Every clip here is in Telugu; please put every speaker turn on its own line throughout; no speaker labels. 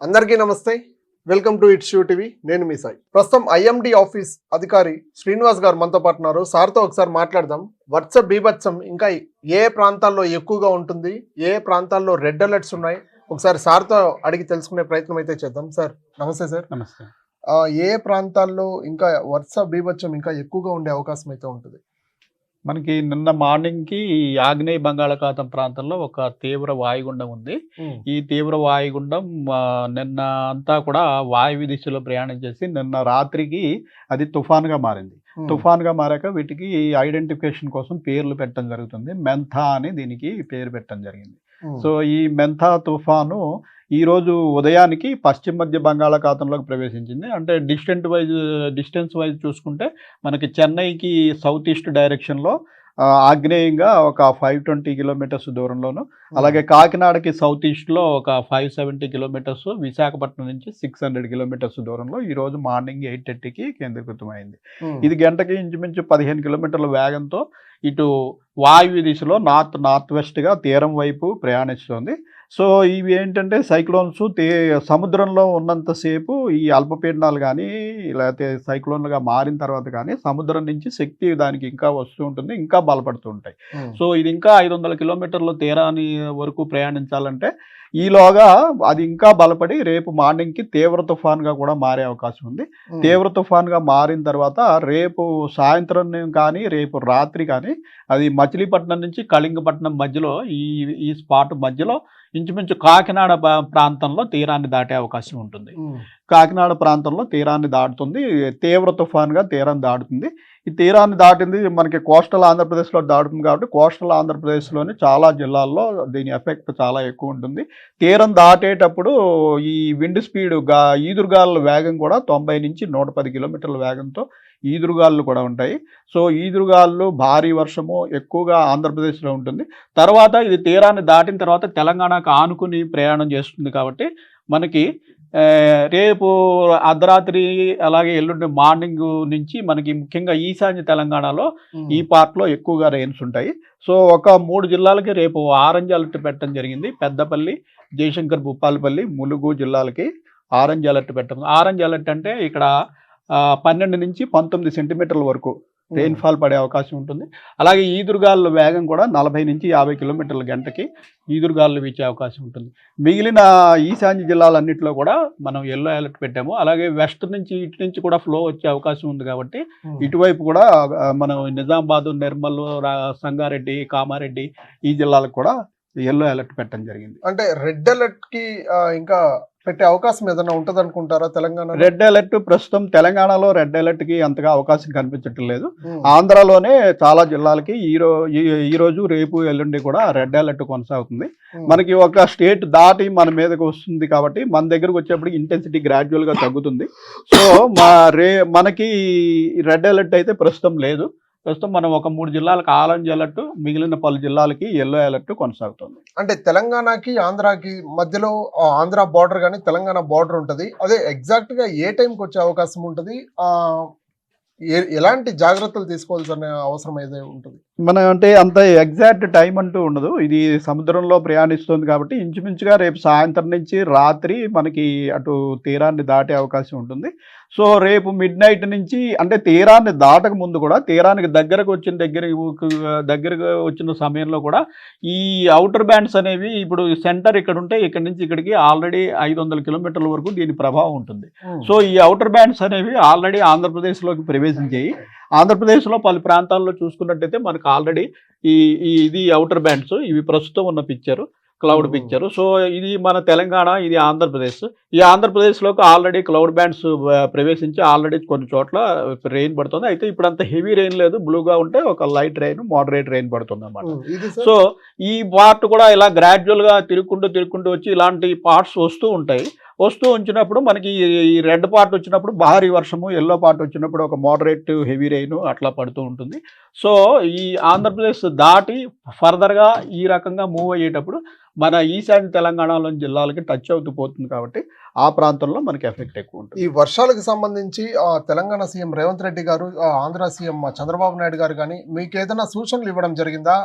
అందరికీ నమస్తే. Welcome to it shoe TV నేను మీ సాయి. ప్రస్తుతం ఐఎండి ఆఫీస్ అధికారి శ్రీనివాస్ గారు మనతో పాటు ఉన్నారు. సార్తో ఒకసారి మాట్లాడదాం. వర్ష బీభత్సం ఇంకా ఏ ప్రాంతాల్లో ఎక్కువగా ఉంటుంది? ఏ ప్రాంతాల్లో రెడ్ అలర్ట్స్ ఉన్నాయి? ఒకసారి సార్తో అడిగి తెలుసుకునే ప్రయత్నం అయితే చేద్దాం. సార్ నమస్తే సార్.
నమస్తే.
ఏ ప్రాంతాల్లో ఇంకా వర్ష బీభత్సం ఇంకా ఎక్కువగా ఉండే అవకాశం అయితే ఉంటుంది?
మనకి నిన్న మార్నింగ్కి ఆగ్నేయ బంగాళాఖాతం ప్రాంతంలో ఒక తీవ్ర వాయుగుండం ఉంది. ఈ తీవ్ర వాయుగుండం నిన్న అంతా కూడా వాయువ్య దిశలో ప్రయాణం చేసి నిన్న రాత్రికి అది తుఫాన్గా మారింది. తుఫాన్గా మారాక వీటికి ఐడెంటిఫికేషన్ కోసం పేర్లు పెట్టడం జరుగుతుంది. మెంథా అని దీనికి పేరు పెట్టడం జరిగింది. సో ఈ మెంథా తుఫాను ఈ రోజు ఉదయానికి పశ్చిమ మధ్య బంగాళాఖాతంలోకి ప్రవేశించింది. అంటే డిస్టెంట్ వైజ్ డిస్టెన్స్ వైజ్ చూసుకుంటే మనకి చెన్నైకి సౌత్ ఈస్ట్ డైరెక్షన్లో ఆగ్నేయంగా ఒక ఫైవ్ ట్వంటీ కిలోమీటర్స్ దూరంలోను. అలాగే కాకినాడకి సౌత్ ఈస్ట్లో ఒక ఫైవ్ సెవెంటీ కిలోమీటర్స్ విశాఖపట్నం నుంచి సిక్స్ హండ్రెడ్ కిలోమీటర్స్ దూరంలో ఈ రోజు మార్నింగ్ ఎయిట్ థర్టీకి కేంద్రీకృతమైంది. ఇది గంటకి ఇంచుమించు పదిహేను కిలోమీటర్ల వేగంతో ఇటు వాయువ్య దిశలో నార్త్ నార్త్ వెస్ట్గా తీరం వైపు ప్రయాణిస్తుంది. సో ఇవి ఏంటంటే సైక్లోన్స్ తే సముద్రంలో ఉన్నంతసేపు ఈ అల్పపీడనాలు కానీ లేకపోతే సైక్లోన్లుగా మారిన తర్వాత కానీ సముద్రం నుంచి శక్తి దానికి ఇంకా వస్తూ ఉంటుంది ఇంకా బలపడుతూ ఉంటాయి. సో ఇది ఇంకా ఐదు వందల కిలోమీటర్ల తీరాని వరకు ప్రయాణించాలంటే ఈలోగా అది ఇంకా బలపడి రేపు మార్నింగ్కి తీవ్ర తుఫాన్గా కూడా మారే అవకాశం ఉంది. తీవ్ర తుఫాన్గా మారిన తర్వాత రేపు సాయంత్రం కానీ రేపు రాత్రి కానీ అది మచిలీపట్నం నుంచి కళింగపట్నం మధ్యలో ఈ ఈ స్పాట్ మధ్యలో ఇంచుమించు కాకినాడ ప్రాంతంలో తీరాన్ని దాటే అవకాశం ఉంటుంది. కాకినాడ ప్రాంతంలో తీరాన్ని దాటుతుంది. తీవ్ర తుఫాన్గా తీరాన్ని దాటుతుంది. ఈ తీరాన్ని దాటింది మనకి కోస్టల్ ఆంధ్రప్రదేశ్లో దాటుతుంది కాబట్టి కోస్టల్ ఆంధ్రప్రదేశ్లోని చాలా జిల్లాల్లో దీని ఎఫెక్ట్ చాలా ఎక్కువ ఉంటుంది. తీరం దాటేటప్పుడు ఈ విండ్ స్పీడ్గా ఈదురుగాలుల వేగం కూడా తొంభై నుంచి నూట పది కిలోమీటర్ల వేగంతో ఈదురుగాళ్ళు కూడా ఉంటాయి. సో ఈదురుగాళ్ళు భారీ వర్షము ఎక్కువగా ఆంధ్రప్రదేశ్లో ఉంటుంది. తర్వాత ఇది తీరాన్ని దాటిన తర్వాత తెలంగాణకు ఆనుకుని ప్రయాణం చేస్తుంది కాబట్టి మనకి రేపు అర్ధరాత్రి అలాగే ఎల్లుండి మార్నింగ్ నుంచి మనకి ముఖ్యంగా ఈశాన్య తెలంగాణలో ఈ పార్ట్లో ఎక్కువగా రెయిన్స్ ఉంటాయి. సో ఒక మూడు జిల్లాలకి రేపు ఆరెంజ్ అలర్ట్ పెట్టడం జరిగింది. పెద్దపల్లి జయశంకర్ భూపాలపల్లి ములుగు జిల్లాలకి ఆరెంజ్ అలర్ట్ పెట్టడం. ఆరెంజ్ అలర్ట్ అంటే ఇక్కడ పన్నెండు నుంచి పంతొమ్మిది సెంటీమీటర్ల వరకు రెయిన్ఫాల్ పడే అవకాశం ఉంటుంది. అలాగే ఈదురుగాలుల వేగం కూడా నలభై నుంచి యాభై కిలోమీటర్ల గంటకి ఈదురుగాలు వీచే అవకాశం ఉంటుంది. మిగిలిన ఈశాన్య జిల్లాలన్నింటిలో కూడా మనం ఎల్లో అలర్ట్ పెట్టాము. అలాగే వెస్ట్ నుంచి ఇటు నుంచి కూడా ఫ్లో వచ్చే అవకాశం ఉంది కాబట్టి ఇటువైపు కూడా మనం నిజామాబాద్ నిర్మల్ రా- సంగారెడ్డి కామారెడ్డి ఈ జిల్లాలకు కూడా ఎల్లో అలర్ట్ పెట్టడం జరిగింది.
అంటే రెడ్ అలర్ట్కి ఇంకా పెట్టే అవకాశం ఏదైనా ఉంటది అనుకుంటారా తెలంగాణ
రెడ్ అలర్ట్ ప్రస్తుతం తెలంగాణలో రెడ్ అలర్ట్కి అంతగా అవకాశం కనిపించటం లేదు. ఆంధ్రాలోనే చాలా జిల్లాలకి ఈ రోజు రేపు ఎల్లుండి కూడా రెడ్ అలర్ట్ కొనసాగుతుంది. మనకి ఒక స్టేట్ దాటి మన మీదకి వస్తుంది కాబట్టి మన దగ్గరకు వచ్చేప్పటికి ఇంటెన్సిటీ గ్రాడ్యువల్గా తగ్గుతుంది. సో మా రే మనకి రెడ్ అలర్ట్ అయితే ప్రస్తుతం లేదు. ప్రస్తుతం మనం ఒక మూడు జిల్లాలకు ఆరెంజ్ అలర్ట్ మిగిలిన పలు జిల్లాలకి ఎల్లో అలర్ట్ కొనసాగుతుంది.
అంటే తెలంగాణకి ఆంధ్రాకి మధ్యలో ఆంధ్ర బార్డర్ కానీ తెలంగాణ బార్డర్ ఉంటుంది. అదే ఎగ్జాక్ట్గా ఏ టైంకి వచ్చే అవకాశం ఉంటుంది? ఏ- ఎలాంటి జాగ్రత్తలు తీసుకోవాల్సిన అవసరం అయితే ఉంటుంది?
మన అంటే అంత ఎగ్జాక్ట్ టైం అంటూ ఉండదు. ఇది సముద్రంలో ప్రయాణిస్తుంది కాబట్టి ఇంచుమించుగా రేపు సాయంత్రం నుంచి రాత్రి మనకి అటు తీరాన్ని దాటే అవకాశం ఉంటుంది. సో రేపు మిడ్ నైట్ నుంచి అంటే తీరాన్ని దాటక ముందు కూడా తీరానికి దగ్గరకు వచ్చిన దగ్గర దగ్గరగా వచ్చిన సమయంలో కూడా ఈ అవుటర్ బ్యాండ్స్ అనేవి ఇప్పుడు సెంటర్ ఇక్కడ ఉంటే ఇక్కడ నుంచి ఇక్కడికి ఆల్రెడీ ఐదు వందల కిలోమీటర్ల వరకు దీని ప్రభావం ఉంటుంది. సో ఈ అవుటర్ బ్యాండ్స్ అనేవి ఆల్రెడీ ఆంధ్రప్రదేశ్లోకి ప్రవేశించాయి. ఆంధ్రప్రదేశ్లో పలు ప్రాంతాల్లో చూసుకున్నట్టయితే మనకు ఆల్రెడీ ఈ ఇది అవుటర్ బ్యాండ్స్ ఇవి ప్రస్తుతం ఉన్న పిక్చర్ క్లౌడ్. పిక్చర్. సో ఇది మన తెలంగాణ ఇది ఆంధ్రప్రదేశ్. ఈ ఆంధ్రప్రదేశ్లోకి ఆల్రెడీ క్లౌడ్ బ్యాండ్స్ ప్రవేశించి ఆల్రెడీ కొన్ని చోట్ల రెయిన్ పడుతుంది. అయితే ఇప్పుడు అంత హెవీ రెయిన్ లేదు. బ్లూగా ఉంటే ఒక లైట్ రెయిన్ మోడరేట్ రెయిన్ పడుతుంది అన్నమాట సో ఈ పార్ట్ కూడా ఇలా గ్రాడ్యువల్గా తిరుక్కుంటూ తిరుక్కుంటూ వచ్చి ఇలాంటి పార్ట్స్ వస్తూ ఉంటాయి. వస్తూ ఉంచినప్పుడు మనకి ఈ రెడ్ పార్ట్ వచ్చినప్పుడు భారీ వర్షము ఎల్లో పార్ట్ వచ్చినప్పుడు ఒక మోడరేట్ హెవీ రెయిన్ అట్లా పడుతూ ఉంటుంది. సో ఈ ఆంధ్రప్రదేశ్ దాటి ఫర్దర్గా ఈ రకంగా మూవ్ అయ్యేటప్పుడు మన ఈశాన్య తెలంగాణలోని జిల్లాలకి టచ్ అవుతూ పోతుంది కాబట్టి ఆ ప్రాంతంలో మనకి ఎఫెక్ట్ ఎక్కువ ఉంటుంది.
ఈ వర్షాలకు సంబంధించి తెలంగాణ సీఎం రేవంత్ రెడ్డి గారు ఆంధ్ర సీఎం చంద్రబాబు నాయుడు గారు కానీ మీకు ఏదైనా సూచనలు ఇవ్వడం జరిగిందా?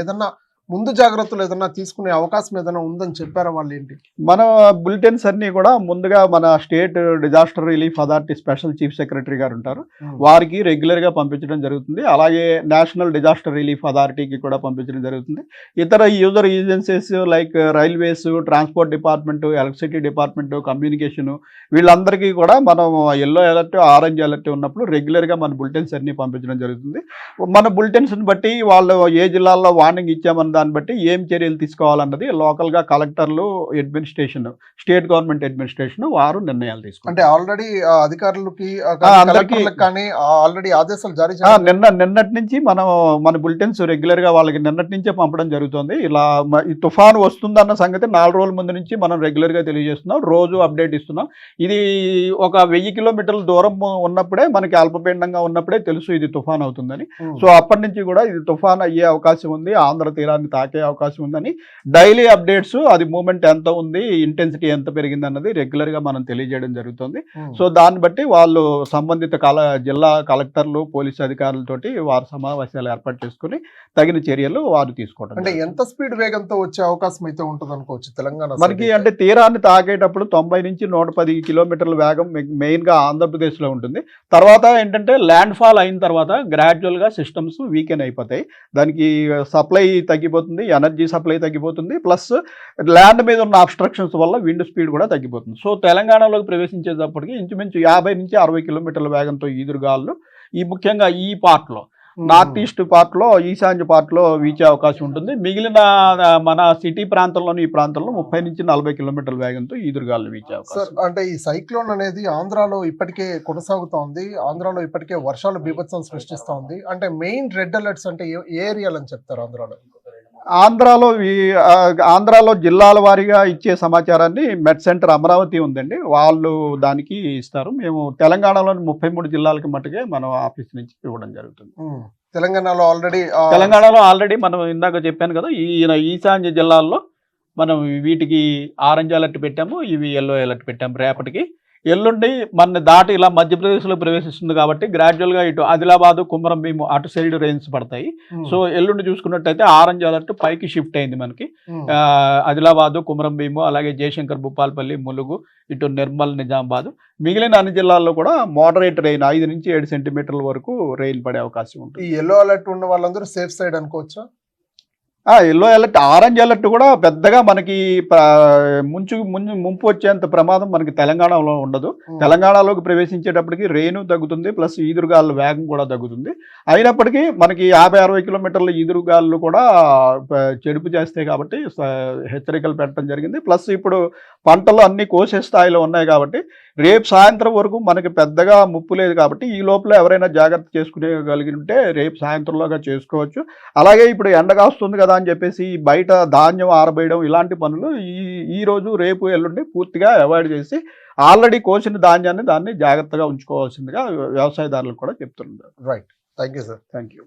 ఏదన్నా ముందు జాగ్రత్తలు ఏదైనా తీసుకునే అవకాశం ఏదైనా ఉందని చెప్పారా వాళ్ళు ఏంటి?
మన బులెటిన్స్ అన్ని కూడా ముందుగా మన state disaster relief authority special chief secretary గారు ఉంటారు. వారికి రెగ్యులర్గా పంపించడం జరుగుతుంది. అలాగే నేషనల్ డిజాస్టర్ రిలీఫ్ అథారిటీకి కూడా పంపించడం జరుగుతుంది. ఇతర user agencies like railways transport department electricity department communication వీళ్ళందరికీ కూడా మనం ఎల్లో అలర్ట్ ఆరెంజ్ అలర్ట్ ఉన్నప్పుడు రెగ్యులర్గా మన బులెటిన్స్ అన్ని పంపించడం జరుగుతుంది. మన బులెటిన్స్ బట్టి వాళ్ళు ఏ జిల్లాల్లో వార్నింగ్ ఇచ్చామన్న దాన్ని బట్టి ఏం చర్యలు తీసుకోవాలన్నది లోకల్గా కలెక్టర్లు అడ్మినిస్ట్రేషన్ స్టేట్ గవర్నమెంట్ అడ్మినిస్ట్రేషన్ వారు నిర్ణయాలు
అంటే
తీసుకుంటారు
ఆల్రెడీ అధికారులకి కానీ ఆల్రెడీ ఆదేశాలు జారీ
నిన్న నిన్నటి నుంచి మనం మన బులెటిన్స్ రెగ్యులర్గా వాళ్ళకి నిన్నటి నుంచే పంపడం జరుగుతుంది. ఇలా ఈ తుఫాను వస్తుందన్న సంగతి నాలుగు రోజుల ముందు నుంచి మనం రెగ్యులర్గా తెలియజేస్తున్నాం. రోజు అప్డేట్ ఇస్తున్నాం. ఇది ఒక వెయ్యి కిలోమీటర్ల దూరం ఉన్నప్పుడే మనకి అల్పపీండంగా ఉన్నప్పుడే తెలుసు ఇది తుఫాన్ అవుతుందని. సో అప్పటి నుంచి కూడా ఇది తుఫాన్ అయ్యే అవకాశం ఉంది. ఆంధ్ర తీరాన్ని తాకే అవకాశం ఉందని డైలీ అప్డేట్స్ అది మూమెంట్ ఎంత ఉంది ఇంటెన్సిటీ ఎంత పెరిగింది అన్నది రెగ్యులర్గా మనం తెలియజేయడం జరుగుతుంది సో దాన్ని బట్టి వాళ్ళు సంబంధిత కల జిల్లా కలెక్టర్లు పోలీసు అధికారులతోటి వారు సమావేశాలు ఏర్పాటు చేసుకుని తగిన చర్యలు వారు తీసుకోవడం
అంటే. ఎంత స్పీడ్ వేగంతో వచ్చే అవకాశం అయితే ఉంటుంది అనుకోవచ్చు తెలంగాణ
మనకి. అంటే తీరాన్ని తాకేటప్పుడు తొంభై నుంచి నూట పది కిలోమీటర్ల వేగం మె- మెయిన్గా ఆంధ్రప్రదేశ్లో ఉంటుంది తర్వాత ఏంటంటే ల్యాండ్ ఫాల్ అయిన తర్వాత గ్రాడ్యువల్గా సిస్టమ్స్ వీకెన్ అయిపోతాయి దానికి సప్లై తగ్గిపోతుంది ఎనర్జీ సప్లై తగ్గిపోతుంది ప్లస్ ల్యాండ్ మీద ఉన్న అబ్స్ట్రక్షన్స్ వల్ల విండ్ స్పీడ్ కూడా తగ్గిపోతుంది. సో తెలంగాణలోకి ప్రవేశించేటప్పటికి ఇంచుమించు యాభై నుంచి అరవై కిలోమీటర్ల వేగంతో ఈదురుగాలు ఈ ముఖ్యంగా ఈ part లో
ఉమ్.
నార్త్ ఈస్ట్ పార్ట్లో ఈశాన్య పార్ట్లో వీచే అవకాశం ఉంటుంది. మిగిలిన మన సిటీ ప్రాంతంలోని ఈ ప్రాంతంలో ముప్పై నుంచి నలభై కిలోమీటర్ల వేగంతో ఈదురుగాలు వీచే
సార్
అవకాశం
అంటే ఈ సైక్లోన్ అనేది ఆంధ్రాలో ఇప్పటికే కొనసాగుతా ఉంది ఆంధ్రాలో ఇప్పటికే వర్షాలు బీభత్సం సృష్టిస్తా ఉంది అంటే మెయిన్ రెడ్ అలర్ట్స్ అంటే ఏ ఏ ఏరియాలు అని చెప్తారు ఆంధ్రాలో?
ఆంధ్రాలో ఆంధ్రాలో జిల్లాల వారీగా ఇచ్చే సమాచారాన్ని మెడ్ సెంటర్ అమరావతి ఉందండి. వాళ్ళు దానికి ఇస్తారు. మేము తెలంగాణలోని ముప్పై మూడు జిల్లాలకి మట్టుకే మనం ఆఫీస్ నుంచి ఇవ్వడం జరుగుతుంది.
తెలంగాణలో ఆల్రెడీ
తెలంగాణలో ఆల్రెడీ మనం ఇందాక చెప్పాను కదా ఈ ఈశాన్య జిల్లాల్లో మనం వీటికి ఆరెంజ్ అలర్ట్ పెట్టాము ఇవి ఎల్లో అలర్ట్ పెట్టాము రేపటికి. ఎల్లుండి మన దాటి ఇలా మధ్యప్రదేశ్లో ప్రవేశిస్తుంది కాబట్టి గ్రాడ్యువల్గా ఇటు ఆదిలాబాదు కుమరం భీము అటు సైడ్ రేంజ్ పడతాయి. సో ఎల్లుండి చూసుకున్నట్టయితే ఆరెంజ్ అలర్ట్ పైకి షిఫ్ట్ అయింది మనకి. ఆదిలాబాదు కుమరం భీము అలాగే జయశంకర్ భూపాలపల్లి ములుగు ఇటు నిర్మల్ నిజామాబాద్. మిగిలిన అన్ని జిల్లాల్లో కూడా మోడరేట్ రెయిన్ ఐదు నుంచి ఏడు సెంటీమీటర్ల వరకు రెయిన్ పడే అవకాశం ఉంటుంది.
ఈ ఎల్లో అలర్ట్ ఉన్న వాళ్ళందరూ సేఫ్ సైడ్ అనుకోవచ్చా?
ఎల్లో అలర్ట్ ఆరెంజ్ అలర్ట్ కూడా పెద్దగా మనకి ముంచు ముందు ముంపు వచ్చేంత ప్రమాదం మనకి తెలంగాణలో ఉండదు. తెలంగాణలోకి ప్రవేశించేటప్పటికి రెయిన్ తగ్గుతుంది ప్లస్ ఈదురుగాల వేగం కూడా తగ్గుతుంది. అయినప్పటికీ మనకి యాభై అరవై కిలోమీటర్ల ఈదురుగాలు కూడా చెడుపు చేస్తాయి కాబట్టి హెచ్చరికలు పెట్టడం జరిగింది. ప్లస్ ఇప్పుడు పంటలు అన్ని కోసే స్థాయిలో ఉన్నాయి కాబట్టి రేపు సాయంత్రం వరకు మనకి పెద్దగా ముప్పు లేదు కాబట్టి ఈ లోపల ఎవరైనా జాగ్రత్త చేసుకునేగలిగి ఉంటే రేపు సాయంత్రంలోగా చేసుకోవచ్చు. అలాగే ఇప్పుడు ఎండగా వస్తుంది కదా అని చెప్పేసి బయట ధాన్యం ఆరబేయడం ఇలాంటి పనులు ఈ ఈ రోజు రేపు ఎల్లుండి పూర్తిగా అవాయిడ్ చేసి ఆల్రెడీ కోసిన ధాన్యాన్ని దాన్ని జాగ్రత్తగా ఉంచుకోవాల్సిందిగా వ్యవసాయదారులకు కూడా చెప్తున్నారు.
Right thank you sir
thank you